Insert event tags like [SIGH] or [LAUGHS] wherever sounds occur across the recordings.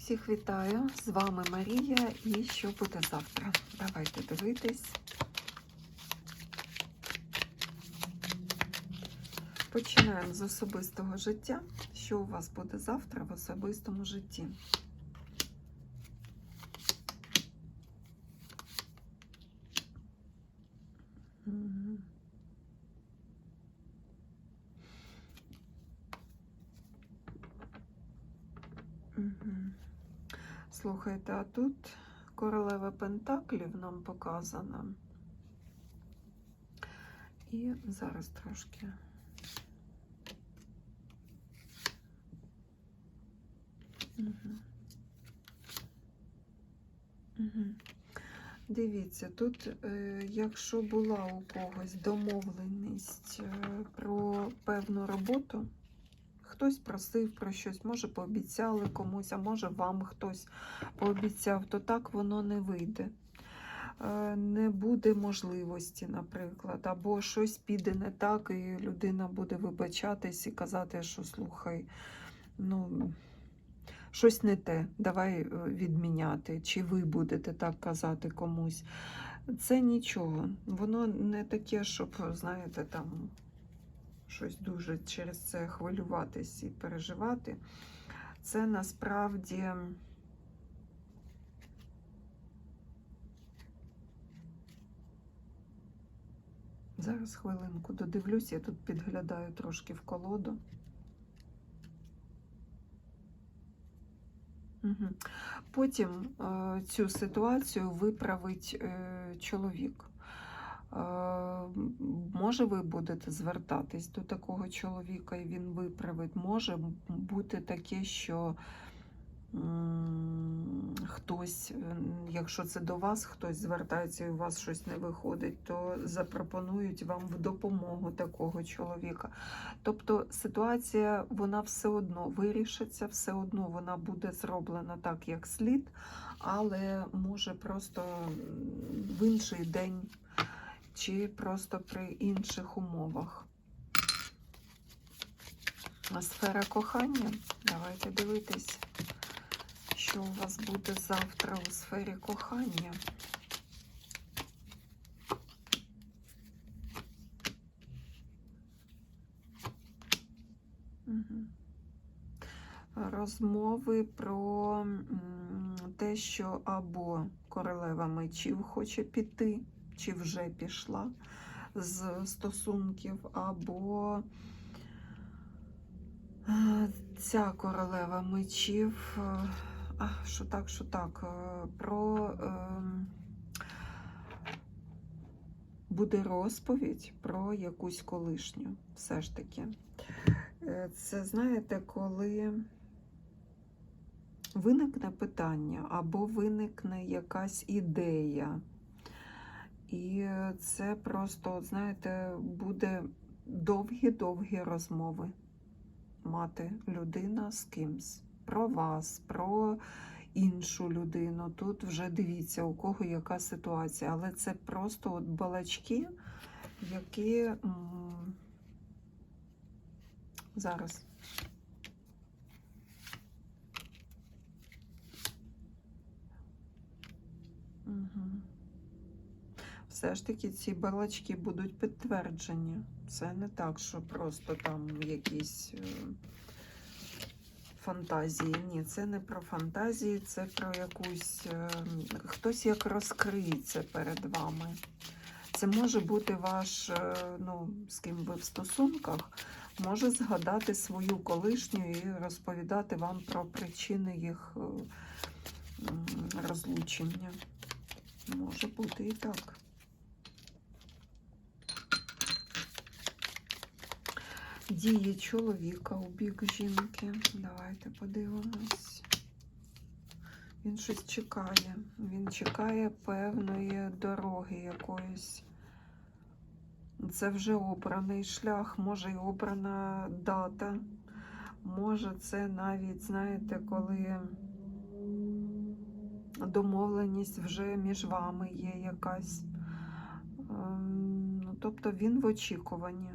Всіх вітаю! З вами Марія і що буде завтра? Давайте дивитись. Починаємо з особистого життя. Що у вас буде завтра в особистому житті? Слухайте, а тут королева Пентаклів нам показана. І зараз трошки. Мгм. Мгм. Дивіться, тут, е, якщо була у когось домовленість е, про певну роботу, хтось просив про щось, може пообіцяли комусь, а може вам хтось пообіцяв, то так воно не вийде. Е, Не буде можливості, наприклад, або щось піде не так, і людина буде вибачатись і казати, що слухай, ну, щось не те, давай е, відміняти, чи ви будете так казати комусь. Це нічого. Воно не таке, щоб, знаєте, там щось дуже через це хвилюватись і переживати. Це насправді. Зараз хвилинку додивлюсь, я тут підглядаю трошки в колоду. Угу. Потім е, цю ситуацію виправить е, чоловік. Може, ви будете звертатись до такого чоловіка, і він виправить. Може бути таке, що хтось, е, якщо це до вас хтось звертається і у вас щось не виходить, то запропонують вам в допомогу такого чоловіка. Тобто ситуація вона все одно вирішиться, все одно вона буде зроблена так, як слід, але може просто в інший день чи просто при інших умовах. А Сфера кохання. Давайте дивитись, що у вас буде завтра у сфері кохання. Розмови про те, що або королева мечів хоче піти, чи вже пішла з стосунків, або е, ця королева мечів, е, а, що так, що так, е, про ем, буде розповідь про якусь колишню, все ж таки. Це знаєте, коли виникне питання або виникне якась ідея. І це просто, знаєте, буде довгі-довгі розмови мати людина з кимсь. Про вас, про іншу людину. Тут вже дивіться, у кого яка ситуація. Але це просто от балачки, які зараз. Все ж таки ці балачки будуть підтверджені. Це не так, що просто там якісь е, фантазії. Ні, це не про фантазії, це про якусь. е, Хтось як розкриється перед вами. Це може бути ваш, е, ну, з ким ви в стосунках, може згадати свою колишню і розповідати вам про причини їх розлучення. Може бути і так. Дії чоловіка у бік жінки. Давайте подивимось. Він щось чекає. Він чекає певної дороги якоїсь. Це вже обраний шлях, може й обрана дата. Може, це навіть, знаєте, коли домовленість вже між вами є якась. Ем, Ну, тобто він в очікуванні.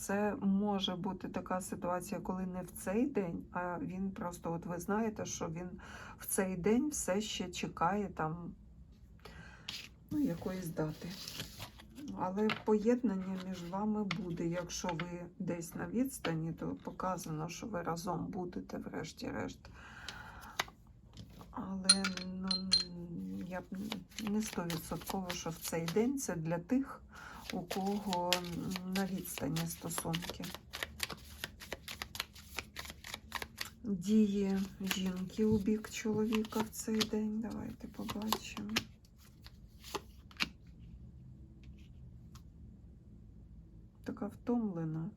Це може бути така ситуація, коли не в цей день, а він просто, от ви знаєте, що він в цей день все ще чекає там ну, якоїсь дати. Але поєднання між вами буде. Якщо ви десь на відстані, то показано, що ви разом будете, врешті-решт. Але ну, я б не стовідсотково, що в цей день це для тих, у кого на відстані стосунки. Дії жінки у бік чоловіка в цей день. Давайте побачимо. Така втомлена.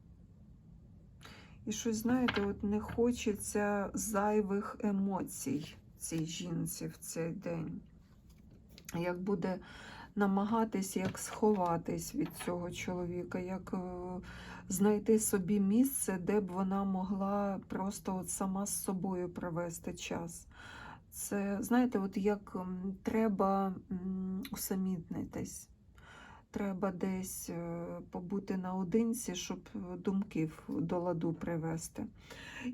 І щось, знаєте, от не хочеться зайвих емоцій цій жінці в цей день. Як буде намагатись як сховатись від цього чоловіка, як е, знайти собі місце, де б вона могла просто от сама з собою провести час. Це, знаєте, от як треба усамітнитись. Треба десь е, побути наодинці, щоб думки до ладу привести.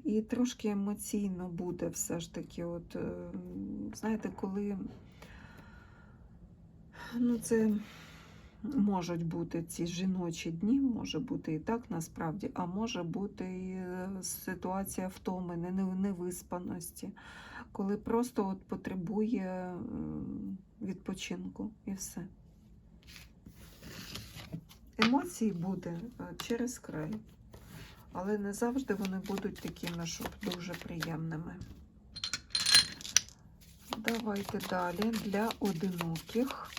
І трошки емоційно буде все ж таки, от, е, знаєте, коли ну, це можуть бути ці жіночі дні, може бути і так насправді, а може бути і е, ситуація втоми, не- не- невиспаності, коли просто от потребує відпочинку і все. Емоцій буде е, через край, але не завжди вони будуть такими, щоб дуже приємними. Давайте далі для одиноких.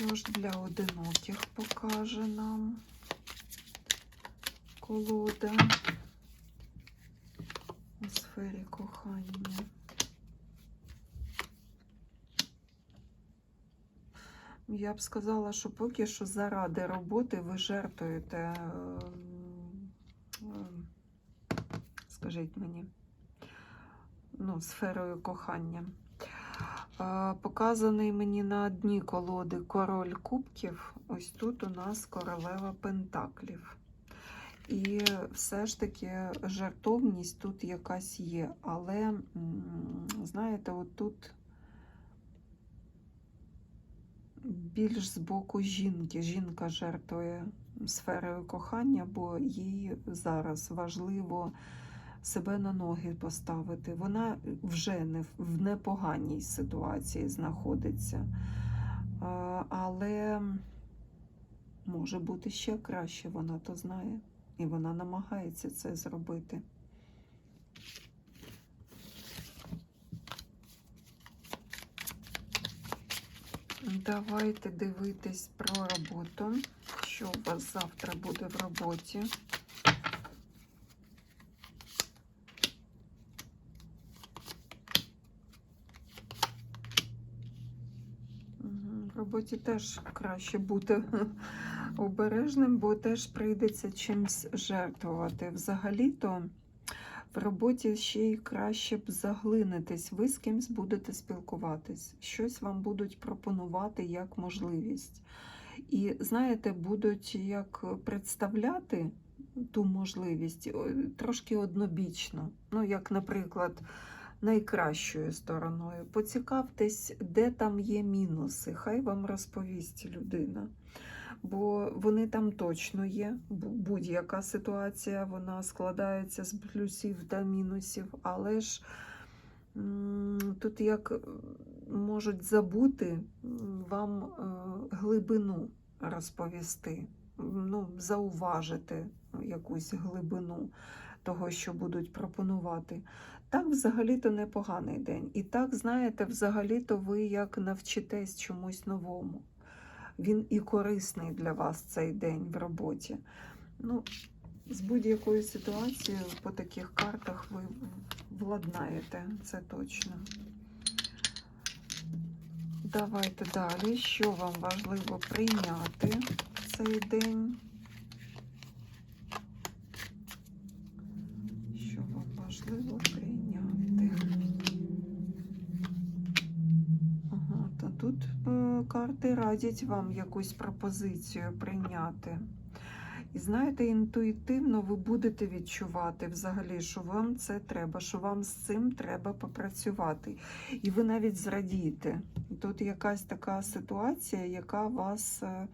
Що ж для одиноких покаже нам колода у сфері кохання? Я б сказала, що поки що заради роботи ви жертвуєте, ем, скажіть мені, ну, сферою кохання. Показаний мені на дні колоди король кубків. Ось тут у нас королева пентаклів. І все ж таки жертовність тут якась є. Але, знаєте, от тут більш з боку жінки. Жінка жертвує сферою кохання, бо їй зараз важливо себе на ноги поставити. Вона вже не в- непоганій ситуації знаходиться. Але може бути ще краще, вона то знає. І вона намагається це зробити. Давайте дивитись про роботу. Що у вас завтра буде в роботі? В роботі теж краще бути [LAUGHS] обережним, бо теж прийдеться чимсь жертвувати. Взагалі-то в роботі ще й краще б заглинитись. Ви з кимсь будете спілкуватись, щось вам будуть пропонувати як можливість. І знаєте, будуть як представляти ту можливість трошки однобічно. Ну, як, наприклад, найкращою стороною. Поцікавтесь, де там є мінуси. Хай вам розповість людина. Бо вони там точно є. Будь-яка ситуація вона складається з плюсів та мінусів, але ж тут як можуть забути вам е, глибину розповісти, ну, зауважити якусь глибину того, що будуть пропонувати. Так, взагалі-то непоганий день. І так, знаєте, взагалі-то ви як навчитесь чомусь новому. Він і корисний для вас цей день в роботі. Ну, з будь-якою ситуацією по таких картах ви владнаєте, це точно. Давайте далі. Що вам важливо прийняти цей день? Що вам важливо прийняти? Ага, та тут е, карти радять вам якусь пропозицію прийняти. І знаєте, інтуїтивно ви будете відчувати взагалі, що вам це треба, що вам з цим треба попрацювати. І ви навіть зрадієте. Тут якась така ситуація, яка вас е,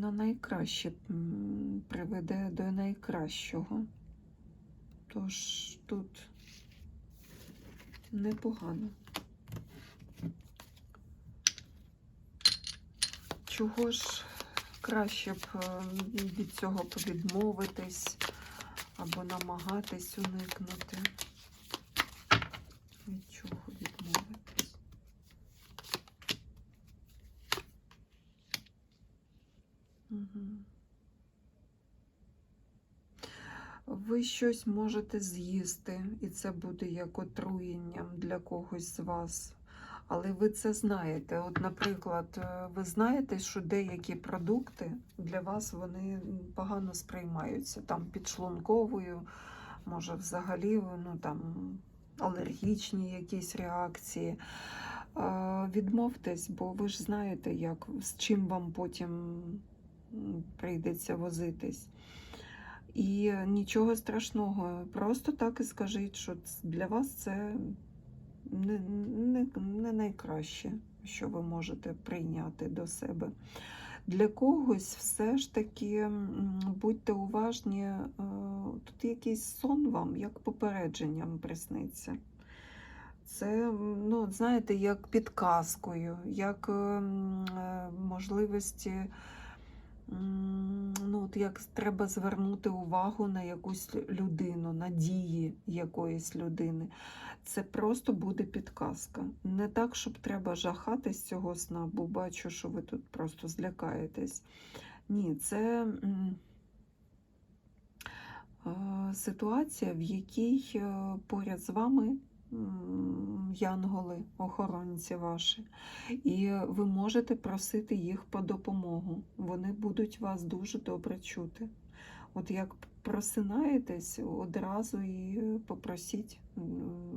на найкраще приведе до найкращого. Тож тут непогано. Чого ж краще б е, від цього відмовитись або намагатись уникнути? Від чого відмовитись? Угу. Ви щось можете з'їсти, і це буде як отруєнням для когось з вас. Але ви це знаєте. От, наприклад, е, ви знаєте, що деякі продукти для вас вони погано сприймаються. Там підшлунковою, може, взагалі ну, там, алергічні якісь реакції. Е, Відмовтесь, бо ви ж знаєте, як, з чим вам потім прийдеться возитись. І нічого страшного, просто так і скажіть, що для вас це не, не, не найкраще, що ви можете прийняти до себе. Для когось все ж таки будьте уважні, е, тут якийсь сон вам, як попередженням присниться. Це, ну, знаєте, як підказкою, як е, можливості, ну, от як треба звернути увагу на якусь людину, на дії якоїсь людини. Це просто буде підказка. Не так, щоб треба жахатись цього сна, бо бачу, що ви тут просто злякаєтесь. Ні, це ситуація, в якій е, поряд з вами янголи, охоронці ваші, і ви можете просити їх по допомогу. Вони будуть вас дуже добре чути. От як просинаєтесь, одразу і попросіть,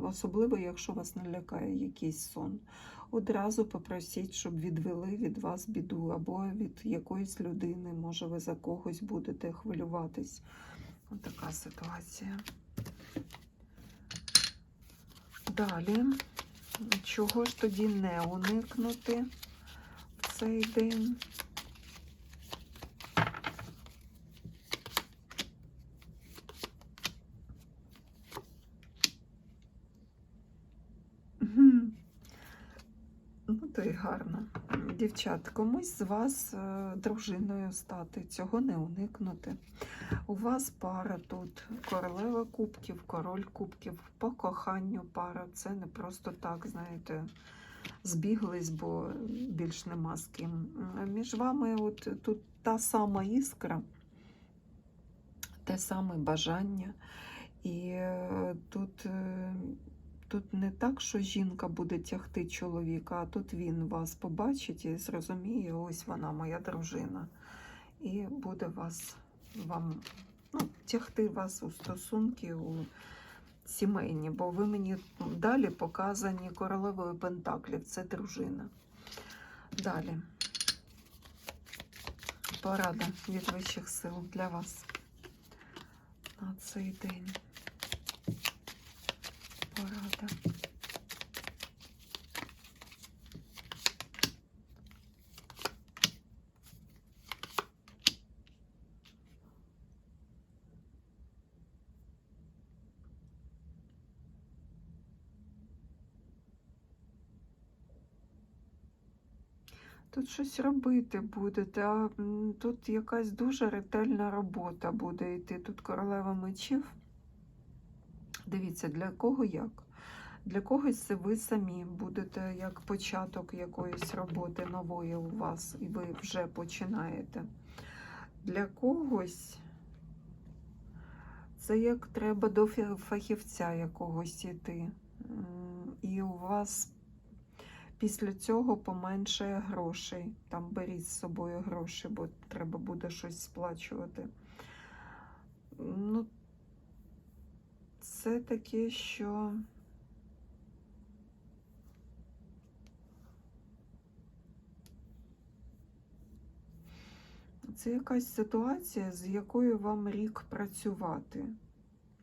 особливо, якщо вас налякає якийсь сон. Одразу попросіть, щоб відвели від вас біду або від якоїсь людини. Може, ви за когось будете хвилюватись. Ось така ситуація. Далі, чого ж тоді не уникнути в цей день? Мгм. Ну, то й гарно. Дівчат, комусь з вас е, дружиною стати, цього не уникнути. У вас пара тут, королева кубків, король кубків, по коханню пара. Це не просто так, знаєте, збіглись, бо більш нема з ким. Між вами от тут та сама іскра, те саме бажання. І е, тут, е, тут не так, що жінка буде тягти чоловіка, а тут він вас побачить і зрозуміє, ось вона моя дружина. І буде вас вам ну, тягти вас у стосунки у сімейні, бо ви мені далі показані королевою Пентаклів, це дружина. Далі. Порада від вищих сил для вас на цей день. Порада. Тут щось робити будете, а тут якась дуже ретельна робота буде йти. Тут королева мечів. Дивіться, для кого як? Для когось це ви самі будете як початок якоїсь роботи нової у вас, і ви вже починаєте. Для когось це як треба до фахівця якогось іти. І у вас після цього поменшає грошей. Там беріть з собою гроші, бо треба буде щось сплачувати. Ну, це таке, що це якась ситуація, з якою вам рік працювати,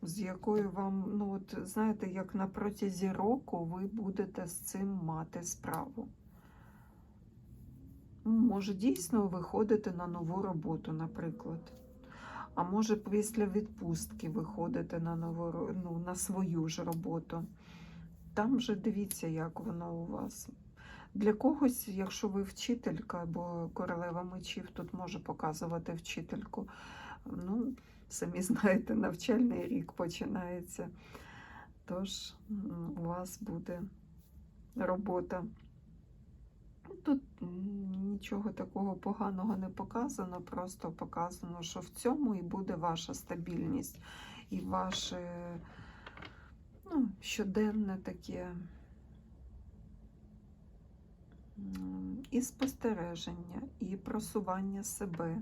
з якою вам, ну от знаєте, як на протязі року ви будете з цим мати справу. Може, дійсно виходити на нову роботу, наприклад. А може, після відпустки виходити на нову ну, на свою ж роботу. Там вже дивіться, як воно у вас. Для когось, якщо ви вчителька, бо королева мечів тут може показувати вчительку. Ну, самі [LAUGHS] знаєте, навчальний рік починається. Тож у вас буде робота. Тут нічого такого поганого не показано, просто показано, що в цьому і буде ваша стабільність і ваше ну, щоденне таке і спостереження, і просування себе.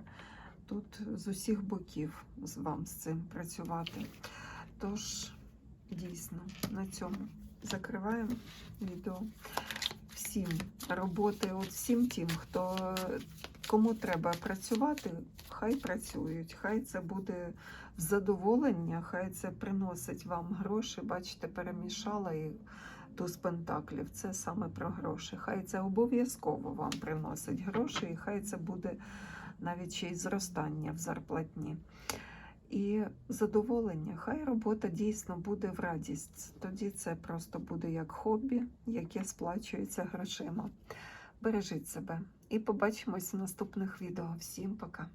Тут з усіх боків з вам з цим працювати. Тож, дійсно, на цьому закриваємо відео. Всім роботи, от всім тим, хто кому треба працювати, хай працюють, хай це буде задоволення, хай це приносить вам гроші. Бачите, перемішала і туз пентаклів. Це саме про гроші. Хай це обов'язково вам приносить гроші, і хай це буде навіть ще й зростання в зарплатні. І задоволення, хай робота дійсно буде в радість. Тоді це просто буде як хобі, яке сплачується грошима. Бережіть себе і побачимось в наступних відео. Всім пока!